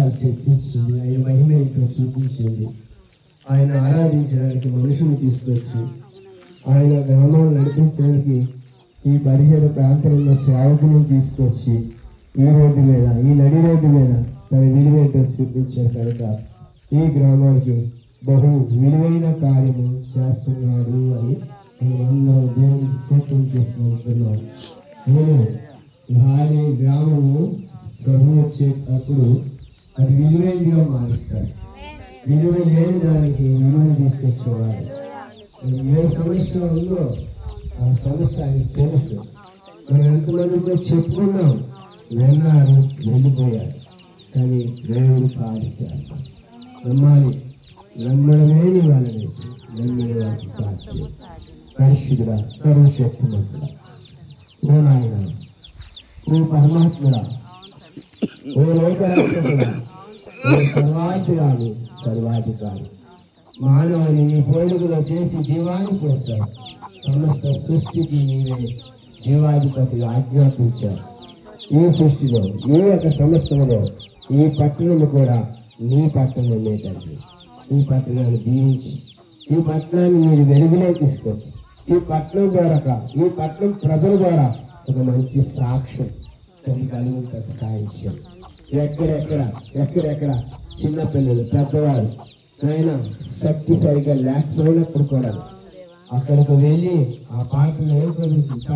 సాక్ష్యాలు చెప్పించింది ఆయన మహిమ ఇక్కడ చూపించింది ఆయన ఆరాధించడానికి మనుషులు తీసుకొచ్చి ఆయన గ్రామాలు నడిపించడానికి ఈ పరిసర ప్రాంతంలో సేవకులను తీసుకొచ్చి ఈ రోడ్డు మీద ఈ నడి రోడ్డు మీద తన విలువేంటో చూపించారు కనుక ఈ గ్రామానికి బహు విలువైన కార్యము చేస్తున్నాడు అని మనం ఉద్యోగం దేవునికి స్తోత్రం చేసుకుంటున్నాం నేను భార్య గ్రామము ప్రభు వచ్చేటప్పుడు అది విలువైనదిగా మారుస్తాడు విలువ లేని దానికి విలువను తీసుకొచ్చేవాడు ఏ సమస్య ఉందో ఆ సమస్య ఆయనకు తెలుసు. మనం ఎంతమందితో చెప్పుకున్నాం. విన్నారు వెళ్ళిపోయారు. కానీ దేవుడు కాదు నమ్మాలి నమ్మడమేని వాళ్ళని నమ్మిన వారికి సాధ్యం పరిశుద్ధుడ సర్వశక్తిమంతుడ. ఓ నాయన ఓ పరమాత్ముడ. ఓ లోకరక్షకుడా. సర్వాధికారి సర్వాధికారి. మానవుని నీ పోడుగులో చేసి జీవాన్ని వస్తారు సమస్త సృష్టికి నీవే జీవాధిపతిగా ఆజ్ఞాపించావు. ఈ సృష్టిలో ఈ యొక్క సమస్యలో ఈ పట్టణము కూడా నీ పట్టణమే తండ్రి. ఈ పట్టణాన్ని దీవించి. ఈ పట్టణాన్ని మీరు వెలుగులో తీసుకోవచ్చు ఈ పట్టణం ద్వారా ఈ పట్టణం ప్రజల ద్వారా ఒక మంచి సాక్ష్యం. కలిగి సాయించాం ఎక్కడెక్కడ ఎక్కడెక్కడ చిన్నపిల్లలు పెద్దవారు. ఆయన శక్తి సరిగా లేకపోయినప్పుడు కూడా అక్కడికి వెళ్ళి ఆ పాటలు ఏర్పడించి